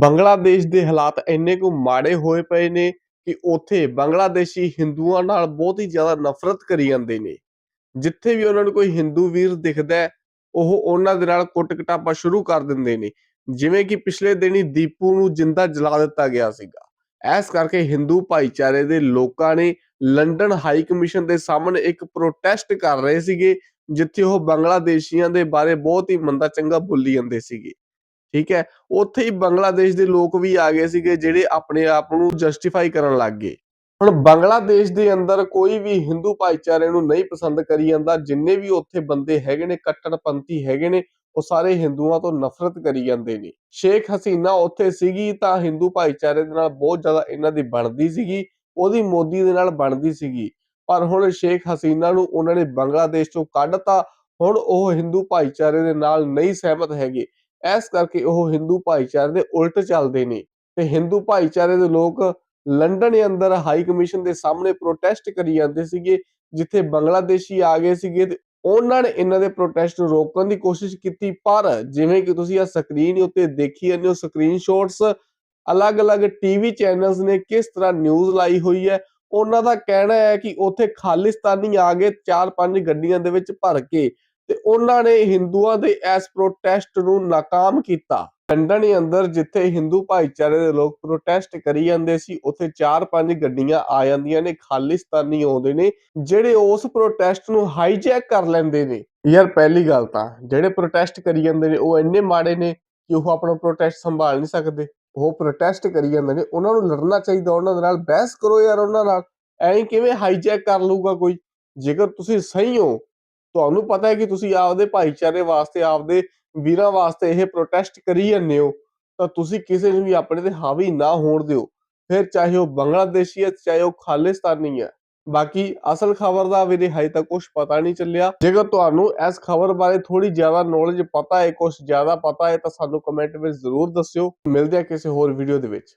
ਬੰਗਲਾਦੇਸ਼ ਦੇ ਹਾਲਾਤ ਇੰਨੇ ਕੁ ਮਾੜੇ ਹੋਏ ਪਏ ਨੇ ਕਿ ਉੱਥੇ ਬੰਗਲਾਦੇਸ਼ੀ ਹਿੰਦੂਆਂ ਨਾਲ ਬਹੁਤ ਹੀ ਜ਼ਿਆਦਾ ਨਫ਼ਰਤ ਕਰੀ ਜਾਂਦੇ ਨੇ। ਜਿੱਥੇ ਵੀ ਉਹਨਾਂ ਨੂੰ ਕੋਈ ਹਿੰਦੂ ਵੀਰ ਦਿਖਦਾ ਉਹ ਉਹਨਾਂ ਦੇ ਨਾਲ ਕੁੱਟ ਕਟਾਪਾ ਸ਼ੁਰੂ ਕਰ ਦਿੰਦੇ ਨੇ। ਜਿਵੇਂ ਕਿ ਪਿਛਲੇ ਦਿਨੀ ਦੀਪੂ ਨੂੰ ਜਿੰਦਾ ਜਲਾ ਦਿੱਤਾ ਗਿਆ ਸੀਗਾ। ਇਸ ਕਰਕੇ ਹਿੰਦੂ ਭਾਈਚਾਰੇ ਦੇ ਲੋਕਾਂ ਨੇ ਲੰਡਨ ਹਾਈ ਕਮਿਸ਼ਨ ਦੇ ਸਾਹਮਣੇ ਇੱਕ ਪ੍ਰੋਟੈਸਟ ਕਰ ਰਹੇ ਸੀਗੇ, ਜਿੱਥੇ ਉਹ ਬੰਗਲਾਦੇਸ਼ੀਆਂ ਦੇ ਬਾਰੇ ਬਹੁਤ ਹੀ ਮੰਦਾ ਚੰਗਾ ਬੋਲੀ ਜਾਂਦੇ ਸੀਗੇ। ਠੀਕ ਹੈ? ਉੱਥੇ ਹੀ ਬੰਗਲਾਦੇਸ਼ ਦੇ ਲੋਕ ਵੀ ਆ ਗਏ ਸੀਗੇ ਜਿਹੜੇ ਆਪਣੇ ਆਪ ਨੂੰ ਜਸਟੀਫਾਈ ਕਰਨ ਲੱਗ ਗਏ। ਹੁਣ ਬੰਗਲਾਦੇਸ਼ ਦੇ ਅੰਦਰ ਕੋਈ ਵੀ ਹਿੰਦੂ ਭਾਈਚਾਰੇ ਨੂੰ ਨਹੀਂ ਪਸੰਦ ਕਰੀ ਜਾਂਦਾ, ਜਿੰਨੇ ਵੀ ਉੱਥੇ ਬੰਦੇ ਹੈਗੇ ਨੇ, ਕੱਟੜਪੰਥੀ ਹੈਗੇ ਨੇ, ਉਹ ਸਾਰੇ ਹਿੰਦੂਆਂ ਤੋਂ ਨਫ਼ਰਤ ਕਰੀ ਜਾਂਦੇ ਨੇ। ਸ਼ੇਖ ਹਸੀਨਾ ਉੱਥੇ ਸੀਗੀ ਤਾਂ ਹਿੰਦੂ ਭਾਈਚਾਰੇ ਦੇ ਨਾਲ ਬਹੁਤ ਜ਼ਿਆਦਾ ਇਹਨਾਂ ਦੀ ਬਣਦੀ ਸੀਗੀ, ਉਹਦੀ ਮੋਦੀ ਦੇ ਨਾਲ ਬਣਦੀ ਸੀਗੀ। ਪਰ ਹੁਣ ਸ਼ੇਖ ਹਸੀਨਾ ਨੂੰ ਉਹਨਾਂ ਨੇ ਬੰਗਲਾਦੇਸ਼ ਤੋਂ ਕੱਢਤਾ, ਹੁਣ ਉਹ ਹਿੰਦੂ ਭਾਈਚਾਰੇ ਦੇ ਨਾਲ ਨਹੀਂ ਸਹਿਮਤ ਹੈਗੇ। ਇਸ ਕਰਕੇ ਉਹ ਹਿੰਦੂ ਭਾਈਚਾਰੇ ਦੇ ਉਲਟ ਚੱਲਦੇ ਨੇ ਤੇ ਹਿੰਦੂ ਭਾਈਚਾਰੇ ਦੇ ਲੋਕ ਲੰਡਨ ਦੇ ਅੰਦਰ ਹਾਈ ਕਮਿਸ਼ਨ ਦੇ ਸਾਹਮਣੇ ਪ੍ਰੋਟੈਸਟ ਕਰੀ ਜਾਂਦੇ ਸੀਗੇ, ਜਿੱਥੇ ਬੰਗਲਾਦੇਸ਼ੀ ਆ ਗਏ ਸੀਗੇ ਤੇ ਉਹਨਾਂ ਨੇ ਇਹਨਾਂ ਦੇ ਪ੍ਰੋਟੈਸਟ ਨੂੰ ਰੋਕਣ ਦੀ ਕੋਸ਼ਿਸ਼ ਕੀਤੀ। ਪਰ ਜਿਵੇਂ ਕਿ ਤੁਸੀਂ ਆ ਸਕਰੀਨ ਉੱਤੇ ਦੇਖੀ ਜਾਂਦੇ ਹੋ ਸਕਰੀਨਸ਼ਾਟਸ ਅਲੱਗ-ਅਲੱਗ ਟੀਵੀ ਚੈਨਲਸ ਨੇ ਕਿਸ ਤਰ੍ਹਾਂ ਨਿਊਜ਼ ਲਾਈ ਹੋਈ ਹੈ, ਉਹਨਾਂ ਦਾ ਕਹਿਣਾ ਹੈ ਕਿ ਉੱਥੇ ਖਾਲਿਸਤਾਨੀ ਆ ਗਏ 4-5 ਗੱਡੀਆਂ ਦੇ ਵਿੱਚ ਭਰ ਕੇ। ਤੇ ਉਹਨਾਂ ਨੇ ਹਿੰਦੂਆਂ ਦੇ ਇਸ ਪ੍ਰੋਟੈਸਟ ਨੂੰ ਨਾਕਾਮ ਕੀਤਾ। ਲੰਡਨ ਦੇ ਅੰਦਰ ਜਿੱਥੇ ਹਿੰਦੂ ਭਾਈਚਾਰੇ ਦੇ ਲੋਕ ਪ੍ਰੋਟੈਸਟ ਕਰੀ ਜਾਂਦੇ ਸੀ, ਉੱਥੇ 4-5 ਗੱਡੀਆਂ ਆ ਜਾਂਦੀਆਂ ਨੇ, ਖਾਲਿਸਤਾਨੀ ਆਉਂਦੇ ਨੇ, ਜਿਹੜੇ ਉਸ ਪ੍ਰੋਟੈਸਟ ਨੂੰ ਹਾਈਜੈਕ ਕਰ ਲੈਂਦੇ ਨੇ। ਯਾਰ ਪਹਿਲੀ ਗੱਲ ਤਾਂ, ਜਿਹੜੇ ਪ੍ਰੋਟੈਸਟ ਕਰੀ ਜਾਂਦੇ ਨੇ, ਉਹ ਇੰਨੇ ਮਾੜੇ ਨੇ ਕਿ ਉਹ ਆਪਣਾ ਪ੍ਰੋਟੈਸਟ ਸੰਭਾਲ ਨਹੀਂ ਸਕਦੇ। ਉਹ ਪ੍ਰੋਟੈਸਟ ਕਰੀ ਜਾਂਦੇ ਨੇ, ਉਹਨਾਂ ਨੂੰ ਲੜਨਾ ਚਾਹੀਦਾ, ਉਹਨਾਂ ਦੇ ਨਾਲ ਬਹਿਸ ਕਰੋ ਯਾਰ, ਉਹਨਾਂ ਨਾਲ। ਐਂ ਕਿਵੇਂ ਹਾਈਜੈਕ ਕਰ ਲਊਗਾ ਕੋਈ? ਜੇਕਰ ਤੁਸੀਂ ਸਹੀ ਹੋ ਤੁਹਾਨੂੰ ਪਤਾ ਹੈ ਕਿ ਤੁਸੀਂ ਆਪਦੇ ਭਾਈਚਾਰੇ ਵਾਸਤੇ, ਆਪਦੇ ਵੀਰਾਂ ਵਾਸਤੇ ਇਹ ਪ੍ਰੋਟੈਸਟ ਕਰੀ ਜਾਂਦੇ ਹੋ, ਤਾਂ ਤੁਸੀਂ ਕਿਸੇ ਨੂੰ ਵੀ ਆਪਣੇ ਤੇ ਹਾਵੀ ਨਾ ਹੋਣ ਦਿਓ। ਫਿਰ ਚਾਹੇ ਉਹ ਬੰਗਲਾਦੇਸ਼ੀ ਹੈ, ਚਾਹੇ ਉਹ ਖਾਲਿਸਤਾਨੀ ਹੈ, ਬਾਕੀ ਅਸਲ ਖਬਰ ਦਾ ਵੀਰੇ ਹਜੇ ਤੱਕ ਕੁਝ ਪਤਾ ਨਹੀਂ ਚੱਲਿਆ। ਜੇਕਰ ਤੁਹਾਨੂੰ ਇਸ ਖਬਰ ਬਾਰੇ ਥੋੜੀ ਜ਼ਿਆਦਾ ਨੌਲੇਜ ਪਤਾ ਹੈ ਕੁਝ ਜ਼ਿਆਦਾ ਪਤਾ ਹੈ, ਤਾਂ ਸਾਨੂੰ ਕਮੈਂਟ ਵਿੱਚ ਜ਼ਰੂਰ ਦੱਸਿਓ। ਮਿਲਦੇ ਹਾਂ ਕਿਸੇ ਹੋਰ ਵੀਡੀਓ ਦੇ ਵਿੱਚ।